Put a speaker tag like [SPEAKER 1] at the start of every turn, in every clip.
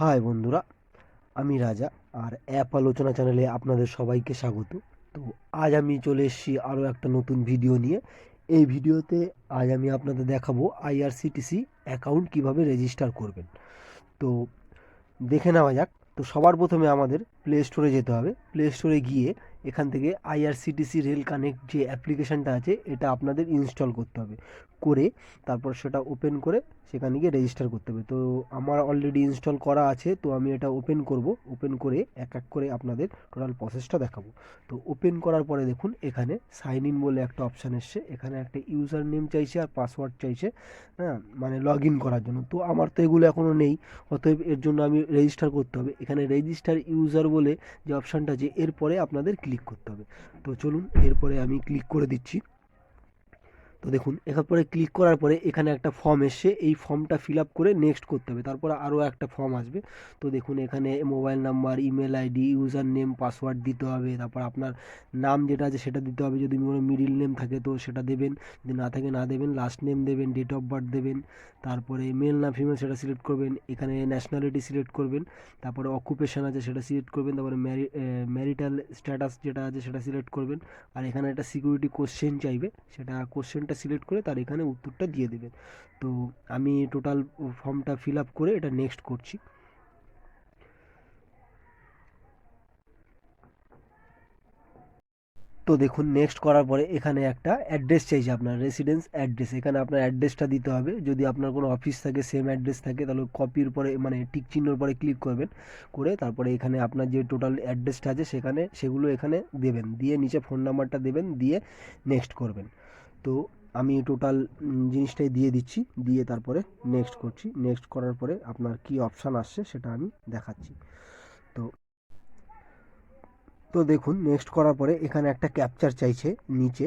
[SPEAKER 1] High বন্ধুরা, আমি রাজা আর অ্যাপ আলোচনা চ্যানেলে আপনাদের সবাইকে স্বাগত। তো আজ আমি চলে এসেছি আরও একটা নতুন ভিডিও নিয়ে। এই ভিডিওতে আজ আমি আপনাদের দেখাবো আইআরসিটিসি অ্যাকাউন্ট কীভাবে রেজিস্টার করবেন। তো দেখে নেওয়া যাক। তো সবার প্রথমে আমাদের প্লে স্টোরে যেতে হবে। প্লে স্টোরে গিয়ে এখান থেকে আইআরসিটিসি রেল কানেক্ট যে অ্যাপ্লিকেশানটা আছে, এটা আপনাদের ইনস্টল করতে হবে। করে তারপর সেটা ওপেন করে সেখানে গিয়ে রেজিস্টার করতে হবে। তো আমার অলরেডি ইনস্টল করা আছে, তো আমি এটা ওপেন করব। ওপেন করে এক এক করে আপনাদের টোটাল প্রসেসটা দেখাবো। তো ওপেন করার পরে দেখুন, এখানে সাইন ইন বলে একটা অপশান এসছে। এখানে একটা ইউজার নেম চাইছে আর পাসওয়ার্ড চাইছে হ্যাঁ মানে লগ ইন করার জন্য। তো আমার তো এগুলো এখনও নেই, অতএব এর জন্য আমি রেজিস্টার করতে হবে। এখানে রেজিস্টার ইউজার বলে যে অপশানটা আছে, এরপরে আপনাদের ক্লিক করতে হবে। তো চলুন এরপরে আমি ক্লিক করে দিচ্ছি। তো দেখুন এখান পরে ক্লিক করার পরে এখানে একটা ফর্ম এসছে। এই ফর্মটা ফিল আপ করে নেক্সট করতে হবে। তারপরে আরও একটা ফর্ম আসবে। তো দেখুন, এখানে mobile number email ID user name password দিতে হবে। তারপর আপনার নাম যেটা আছে সেটা দিতে হবে। যদি কোনো মিডিল নেম থাকে তো সেটা দেবেন। যদি না থাকে না দেবেন লাস্ট নেম দেবেন ডেট অফ বার্থ দেবেন। তারপরে মেল না ফিমেল সেটা সিলেক্ট করবেন। এখানে ন্যাশনালিটি সিলেক্ট করবেন। তারপরে অকুপেশন আছে সেটা সিলেক্ট করবেন। তারপরে ম্যারি ম্যারিটাল স্ট্যাটাস যেটা আছে সেটা সিলেক্ট করবেন। আর এখানে একটা সিকিউরিটি কোশ্চেন চাইবে। সেটা কোশ্চেনটা সিলেক্ট করে তার এখানে উত্তরটা দিয়ে দেবেন। তো আমি টোটাল ফর্মটা ফিল আপ করে এটা নেক্সট করছি। তো দেখুন নেক্সট করার পরে এখানে একটা অ্যাড্রেস চাইছে আপনার রেসিডেন্স অ্যাড্রেস এখানে আপনার অ্যাড্রেসটা দিতে হবে। যদি আপনার কোনো অফিস থাকে সেম অ্যাড্রেস থাকে, তাহলে কপির পরে মানে টিক চিহ্নর পরে ক্লিক করবেন। করে তারপরে এখানে আপনার যে টোটাল অ্যাড্রেসটা আছে, সেখানে সেগুলো এখানে দেবেন। দিয়ে নিচে ফোন নাম্বারটা দেবেন, দিয়ে নেক্সট করবেন। তো আমি টোটাল জিনিসটাই দিয়ে দিচ্ছি, দিয়ে তারপরে নেক্সট করছি। নেক্সট করার পরে আপনার কি অপশান আসছে সেটা আমি দেখাচ্ছি। তো তো দেখুন নেক্সট করার পরে এখানে একটা ক্যাপচার চাইছে নিচে।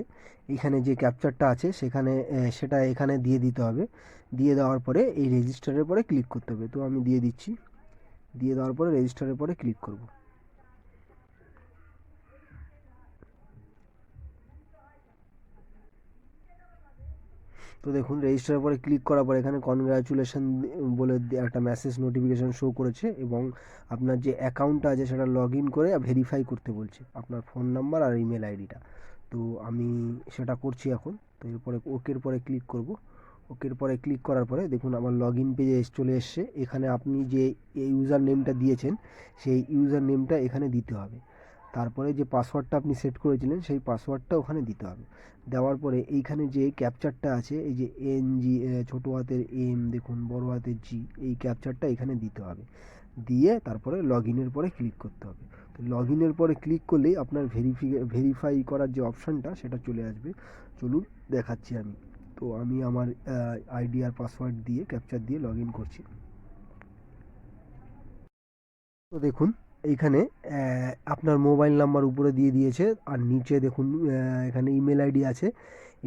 [SPEAKER 1] এখানে যে ক্যাপচারটা আছে সেখানে সেটা এখানে দিয়ে দিতে হবে। দিয়ে দেওয়ার পরে এই রেজিস্টারের পরে ক্লিক করতে হবে। তো আমি দিয়ে দিচ্ছি। দিয়ে দেওয়ার পরে রেজিস্টারের পরে ক্লিক করব। তো দেখুন রেজিস্টারের পরে ক্লিক করার পরে এখানে কনগ্রাচুলেশন বলে একটা মেসেজ নোটিফিকেশন শো করেছে এবং আপনার যে অ্যাকাউন্টটা আছে সেটা লগ ইন করে ভেরিফাই করতে বলছে আপনার ফোন নাম্বার আর ইমেল আইডিটা তো আমি সেটা করছি এখন। তো এরপরে ওকের পরে ক্লিক করব। ওকের পরে ক্লিক করার পরে দেখুন, আমার লগ ইন পেজে চলে এসছে। এখানে আপনি যে ইউজার নেমটা দিয়েছেন, সেই ইউজার নেমটা এখানে দিতে হবে। তারপরে যে পাসওয়ার্ডটা আপনি সেট করেছিলেন, সেই পাসওয়ার্ডটা ওখানে দিতে হবে। দেওয়ার পরে এইখানে যে ক্যাপচারটা আছে, এই যে এন জি ছোটো হাতের এম দেখুন, বড় হাতের জি এই ক্যাপচারটা এখানে দিতে হবে। দিয়ে তারপরে লগ ইনের পরে ক্লিক করতে হবে। তো লগ ইনের পরে ক্লিক করলেই আপনার ভেরিফি ভেরিফাই করার যে অপশানটা সেটা চলে আসবে। চলুন দেখাচ্ছি আমি। তো আমি আমার আইডি আর পাসওয়ার্ড দিয়ে ক্যাপচার দিয়ে লগ ইন করছি। তো দেখুন এইখানে আপনার মোবাইল নাম্বার উপরে দিয়ে দিয়েছে। আর নিচে দেখুন এখানে ইমেল আইডি আছে।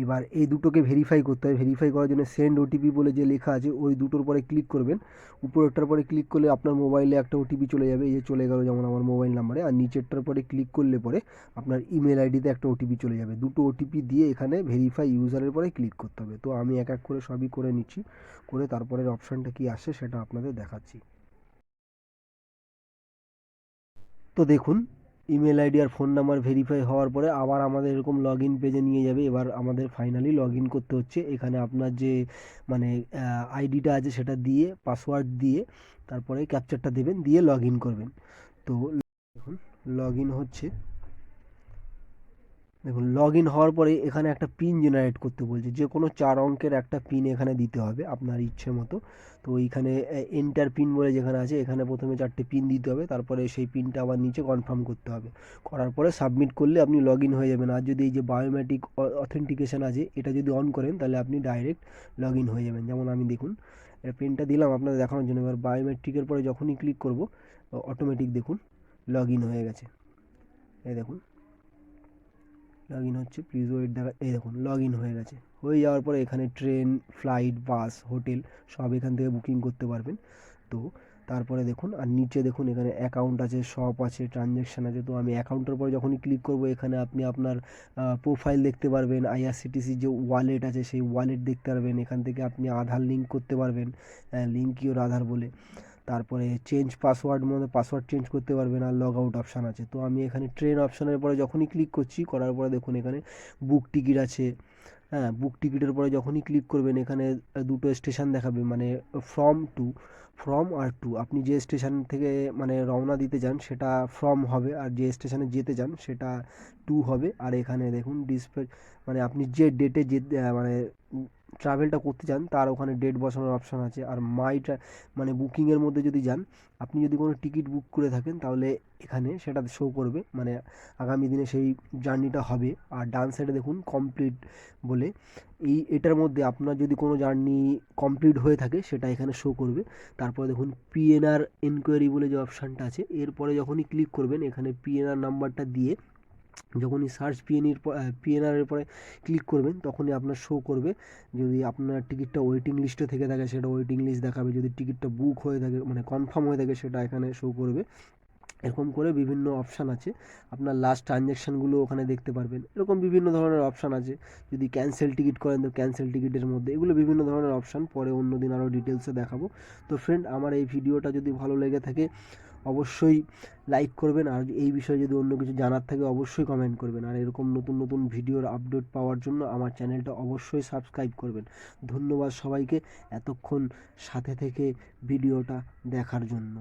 [SPEAKER 1] এবার এই দুটোকে ভেরিফাই করতে হবে। ভেরিফাই করার জন্য সেন্ড ওটিপি বলে যে লেখা আছে, ওই দুটোর পরে ক্লিক করবেন। উপরেরটার পরে ক্লিক করলে আপনার মোবাইলে একটা ওটিপি চলে যাবে। এই যে চলে গেল যেমন আমার মোবাইল নাম্বারে। আর নিচেরটার পরে ক্লিক করলে পরে আপনার ইমেল আইডিতে একটা ওটিপি চলে যাবে। দুটো ওটিপি দিয়ে এখানে ভেরিফাই ইউজারের পরে ক্লিক করতে হবে। তো আমি এক এক করে সবই করে নিচ্ছি। করে তারপরের অপশানটা কি আসে সেটা আপনাদের দেখাচ্ছি। তো দেখুন ইমেল আইডি আর ফোন নাম্বার ভেরিফাই হওয়ার পরে আবার আমাদের এরকম লগ ইন পেজে নিয়ে যাবে। এবার আমাদের ফাইনালি লগ ইন করতে হচ্ছে। এখানে আপনার যে মানে আইডিটা আছে সেটা দিয়ে পাসওয়ার্ড দিয়ে, তারপরে ক্যাপচারটা দেবেন, দিয়ে লগ ইন করবেন। তো দেখুন লগ ইন হচ্ছে। দেখুন লগ ইন হওয়ার পরে এখানে একটা পিন জেনারেট করতে বলছে। যে কোনো চার অঙ্কের একটা পিন এখানে দিতে হবে আপনার ইচ্ছে মতো। তো এইখানে এন্টার পিন বলে যেখানে আছে, এখানে প্রথমে চারটে পিন দিতে হবে, তারপরে সেই পিনটা আবার নিচে কনফার্ম করতে হবে। করার পরে সাবমিট করলে আপনি লগ ইন হয়ে যাবেন। আর যদি এই যে বায়োমেট্রিক অথেন্টিকেশন আছে, এটা যদি অন করেন, তাহলে আপনি ডাইরেক্ট লগ ইন হয়ে যাবেন। যেমন আমি দেখুন এটা পিনটা দিলাম আপনাদের দেখানোর জন্য। এবার বায়োমেট্রিকের পরে যখনই ক্লিক করব অটোমেটিক দেখুন লগ ইন হয়ে গেছে। এই দেখুন লগ ইন হচ্ছে প্লিজ ওয়েট দেখা, এই দেখুন লগ ইন হয়ে গেছে। হয়ে যাওয়ার পরে এখানে ট্রেন ফ্লাইট বাস হোটেল সব এখান থেকে বুকিং করতে পারবেন। তো তারপরে দেখুন, আর নিচে দেখুন, এখানে অ্যাকাউন্ট আছে শপ আছে ট্রানজ্যাকশান আছে। তো আমি অ্যাকাউন্টের পরে যখনই ক্লিক করব, এখানে আপনি আপনার প্রোফাইল দেখতে পারবেন আইআরসিটিসি যে ওয়ালেট আছে, সেই ওয়ালেট দেখতে পারবেন। এখান থেকে আপনি আধার লিঙ্ক করতে পারবেন লিঙ্ক ইউর আধার বলে। তারপরে চেঞ্জ পাসওয়ার্ড মধ্যে পাসওয়ার্ড চেঞ্জ করতে পারবেন আর লগ আউট অপশান আছে। তো আমি এখানে ট্রেন অপশানের পরে যখনই ক্লিক করছি, করার পরে দেখুন এখানে বুক টিকিট আছে। হ্যাঁ বুক টিকিটের পরে যখনই ক্লিক করবেন, এখানে দুটো স্টেশন দেখাবে মানে ফ্রম টু ফ্রম আর টু আপনি যে স্টেশন থেকে মানে রওনা দিতে যান, সেটা ফ্রম হবে, আর যে স্টেশনে যেতে যান, সেটা টু হবে। আর এখানে দেখুন ডিসপ্লে মানে আপনি যে ডেটে যেতে মানে ট্রাভেলটা করতে চান তার ওখানে ডেট বসানোর অপশান আছে। আর মাই মানে বুকিংয়ের মধ্যে যদি যান, আপনি যদি কোনো টিকিট বুক করে থাকেন, তাহলে এখানে সেটা শো করবে। মানে আগামী দিনে সেই জার্নিটা হবে। আর ডান সাইডে দেখুন কমপ্লিট বলে। এই, এটার মধ্যে আপনার যদি কোনো জার্নি কমপ্লিট হয়ে থাকে, সেটা এখানে শো করবে। তারপরে দেখুন পিএনআর এনকোয়ারি বলে যে অপশানটা আছে, এরপরে যখনই ক্লিক করবেন, এখানে পিএনআর নাম্বারটা দিয়ে যখনই সার্চ পিএনইর পিএনআরের পরে ক্লিক করবেন, তখনই আপনার শো করবে। যদি আপনার টিকিটটা ওয়েটিং লিস্টে থেকে থাকে, সেটা ওয়েটিং লিস্ট দেখাবে। যদি টিকিটটা বুক হয়ে থাকে মানে কনফার্ম হয়ে থাকে, সেটা এখানে শো করবে। এরকম করে বিভিন্ন অপশান আছে। আপনার লাস্ট ট্রানজ্যাকশানগুলো ওখানে দেখতে পারবেন। এরকম বিভিন্ন ধরনের অপশান আছে। যদি ক্যান্সেল টিকিট করেন, তো ক্যান্সেল টিকিটের মধ্যে। এগুলো বিভিন্ন ধরনের অপশান পরে অন্য দিন আরও ডিটেলসে দেখাবো। তো ফ্রেন্ড আমার এই ভিডিওটা যদি ভালো লেগে থাকে অবশ্যই লাইক করবেন। আর এই বিষয়ে যদি অন্য কিছু জানার থাকে, অবশ্যই কমেন্ট করবেন। আর এরকম নতুন নতুন ভিডিওর আপডেট পাওয়ার জন্য আমার চ্যানেলটা অবশ্যই সাবস্ক্রাইব করবেন। ধন্যবাদ সবাইকে এতক্ষণ সাথে থেকে ভিডিওটা দেখার জন্য।